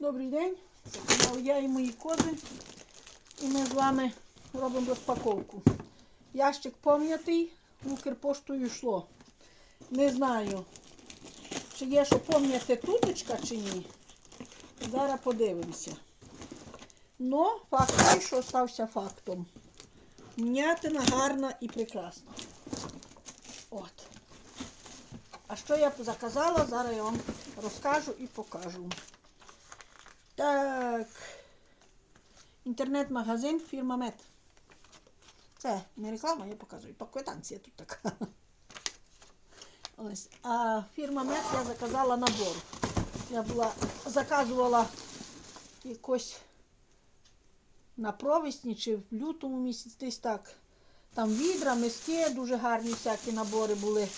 Добрий день. Я і мої кози. І ми з вами робимо розпаковку. Ящик пом'ятий, Укрпоштою йшло. Не знаю, чи є що пом'яти туточка чи ні. Зараз подивимося. Но факт той, що стався фактом. М'ятина гарна і прекрасна. От. А що я заказала, зараз я вам розкажу і покажу. Так. Інтернет-магазин фірма Мед. Це не реклама, я показую. По квитанція тут така. Ось. А фірма Мед я заказала набор. Я була, заказувала якось на провесні чи в лютому місяці десь так. Там відра, миски, дуже гарні всякі набори були.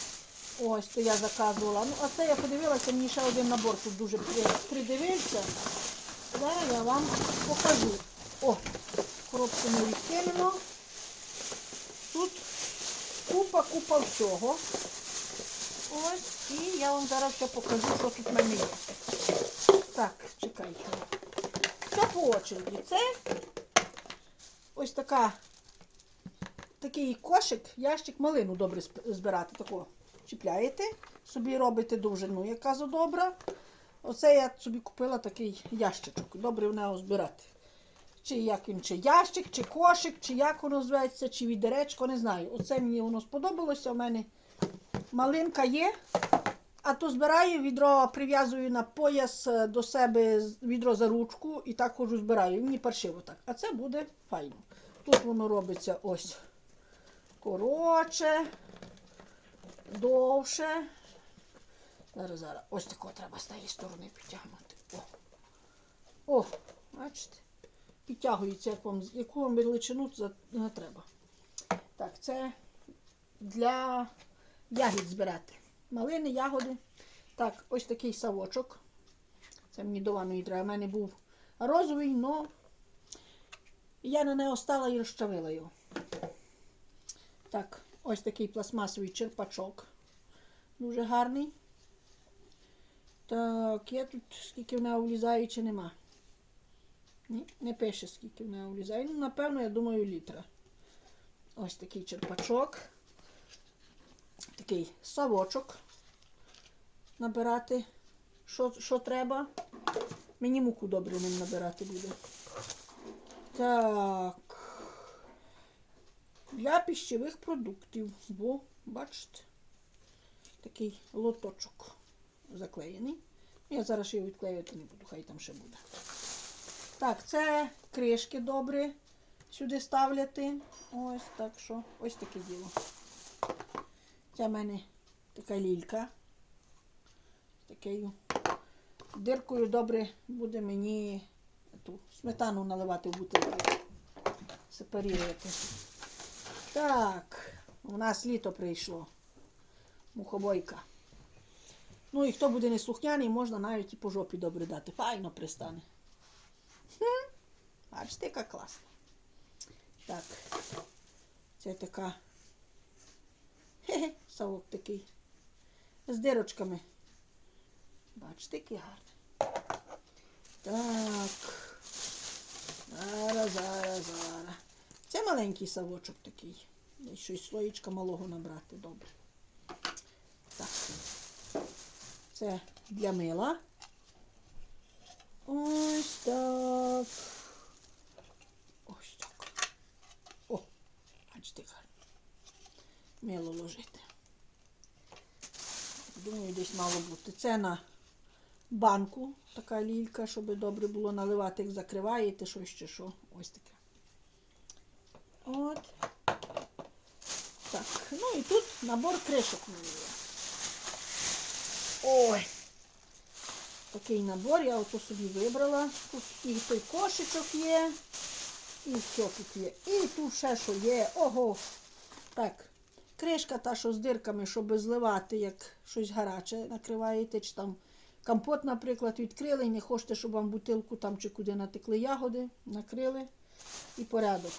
Ось, то я заказувала. Ну, а це я подивилася, мені ще один набор тут дуже придивився. Зараз я вам покажу. О, коробку ми відкинемо. Тут купа-купа всього. Ось, і я вам зараз ще покажу, що тут в мене є. Так, чекайте. Все по очереді. Це ось така, такий кошик, ящик малину добре збирати. Такого чіпляєте, собі робите довжину, яка добра. Оце я собі купила такий ящичок. Добре в нього збирати. Чи як він, чи ящик, чи кошик, чи як воно зветься, чи відеречко, не знаю. Оце мені воно сподобалося. У мене малинка є. А то збираю відро, прив'язую на пояс е, до себе відро за ручку і так ходжу збираю. Мені паршиво так. А це буде файно. Тут воно робиться ось коротше, довше. Зараз, зараз. Ось такого треба з тієї сторони підтягнути. О, О бачите? Підтягується, яку вам величину не треба. Так, це для ягід збирати. Малини, ягоди. Так, ось такий савочок. Це мені до ванної треба. У мене був розовий, але я на нього стала і розчавила його. Так, ось такий пластмасовий черпачок. Дуже гарний. Так, є тут скільки в нього влізає чи нема. Ні, не пише, скільки в нього влізає. Ну, напевно, я думаю, літра. Ось такий черпачок. Такий совочок. Набирати. Що, треба? Мені муку добре ним набирати буде. Так. Для пищевих продуктів. Бо, бачите, такий лоточок заклеєний. Я зараз його відклеювати не буду, хай там ще буде. Так, це кришки добре сюди ставляти. Ось так що, ось таке діло. Це в мене така лілька. Такою диркою добре буде мені ту сметану наливати в бутилку. Сепарувати. Так, у нас літо прийшло. Мухобойка. Ну і хто буде неслухняний, можна навіть і по жопі добре дати. Файно пристане. Хм. Бачите, яка класна. Так. Це така. Хе-хе, совок такий. З дирочками. Бачите, який гарний. Так. Зараз, зараз, зараз. Це маленький совочок такий. Щось слоїчка малого набрати. Добре. Так. Це для мила. Ось так. Ось так. О, бачите, гарно. Мило ложити. Думаю, десь мало бути. Це на банку така лілька, щоб добре було наливати, як закриваєте, щось чи що. Ось таке. От. Так, ну і тут набор кришок у мене є. Ой. Такий набор, я ото собі вибрала. Тут і той кошечок є, і все тут є. І тут ще що є. Ого. Так. Кришка та, що з дирками, щоб зливати, як щось гаряче накриваєте, чи там компот, наприклад, відкрили і не хочете, щоб вам бутилку там чи куди натекли ягоди, накрили і порядок.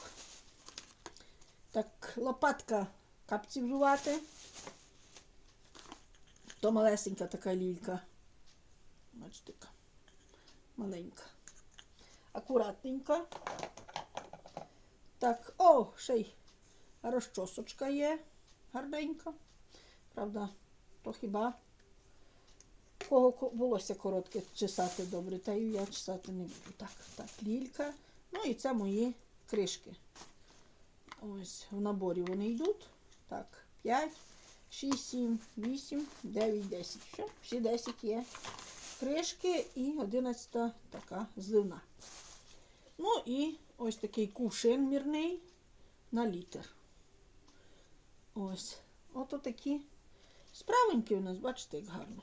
Так, лопатка капці взувати. То малесенька така лілька. Бачите, маленька. Акуратненька. Так, о, ще й розчосочка є гарненька. Правда, то хіба кого ко- волосся коротке чесати добре, та й я чесати не буду. Так, так, лілька. Ну і це мої кришки. Ось в наборі вони йдуть. Так, 5, 6, 7, 8, 9, 10. Все, всі 10 є кришки і 11 така зливна. Ну і ось такий кувшин мірний на літр. Ось. Ото такі справенькі у нас, бачите, як гарно.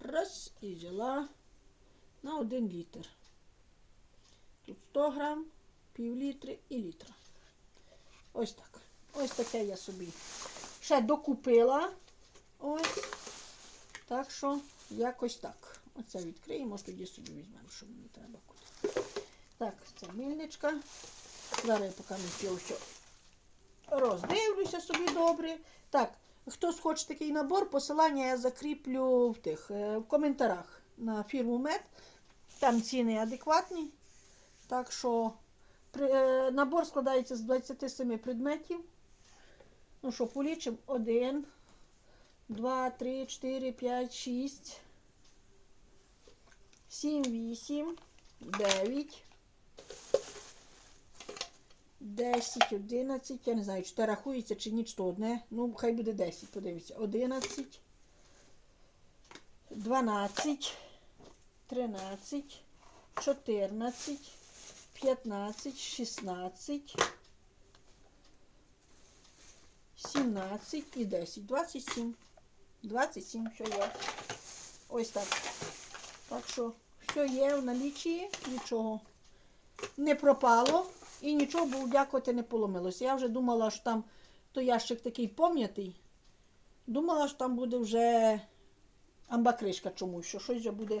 Раз і взяла на 1 літр. Тут 100 грам, пів літри і літра. Ось так. Ось таке я собі ще докупила. Ось. Так що якось так. Оце відкриємо, тоді собі візьмемо, що мені треба куди. Так, це мильничка. Зараз я поки не все роздивлюся собі добре. Так, хтось хоче такий набор, посилання я закріплю в тих е, в коментарях на фірму Мед. Там ціни адекватні. Так що е, набор складається з 27 предметів. Ну що, полічимо. 1, 2, 3, 4, 5, 6, 7, 8, 9, 10, 11, я не знаю, чи це рахується, чи ні, чи то одне. Ну, хай буде 10, подивіться. 11, 12, 13, 14, 15, 16, 17 і 10. 27. 27, все є. Ось так. Так що все є в налічі, нічого не пропало і нічого, бо дякувати не поломилося. Я вже думала, що там той ящик такий пом'ятий. Думала, що там буде вже амбакришка чомусь, що щось вже буде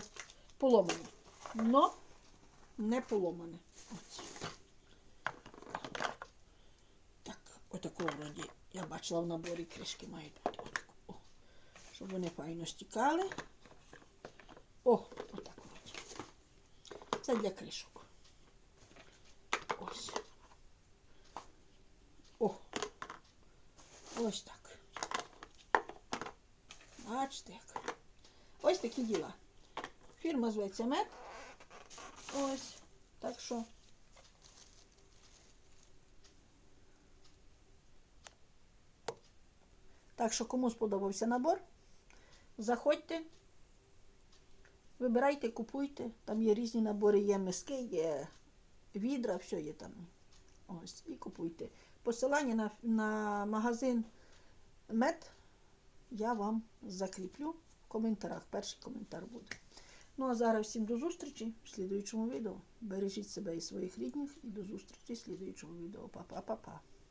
поломане. Но не поломане. Ось. Так, отако вроді. Я бачила в наборі кришки мають бути. Отако. О, щоб вони файно стікали. О, отак вроді. Це для кришок. Ось. О. Ось так. Бачите як. Ось такі діла. Фірма зветься Мед. Ось. Так що. Так що, кому сподобався набор, заходьте, вибирайте, купуйте. Там є різні набори, є миски, є відра, все є там. Ось, і купуйте. Посилання на, на магазин Мед я вам закріплю в коментарях. Перший коментар буде. Ну а зараз всім до зустрічі в слідуючому відео. Бережіть себе і своїх рідних і до зустрічі в слідуючому відео. Па-па-па-па.